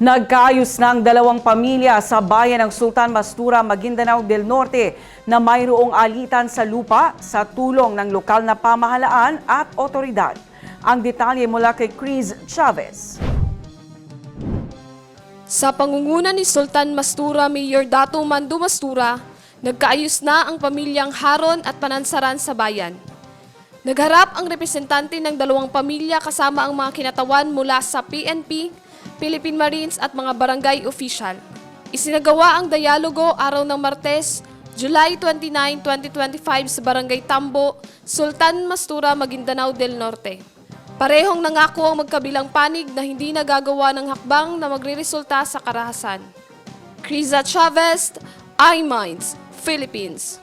Nagkaayos na ang dalawang pamilya sa bayan ng Sultan Mastura, Maguindanao del Norte na mayroong alitan sa lupa sa tulong ng lokal na pamahalaan at otoridad. Ang detalye mula kay Chris Chavez. Sa pangunguna ni Sultan Mastura Mayor Dato Mando Mastura, nagkaayos na ang pamilyang Haron at Panansaran sa bayan. Nagharap ang representante ng dalawang pamilya kasama ang mga kinatawan mula sa PNP, Philippine Marines at mga barangay official. Isinagawa ang dialogo araw ng Martes, July 29, 2025 sa Barangay Tambo, Sultan Mastura, Maguindanao del Norte. Parehong nangako ang magkabilang panig na hindi nagagawa ng hakbang na magreresulta sa karahasan. Criza Chavez, iMinds, Philippines.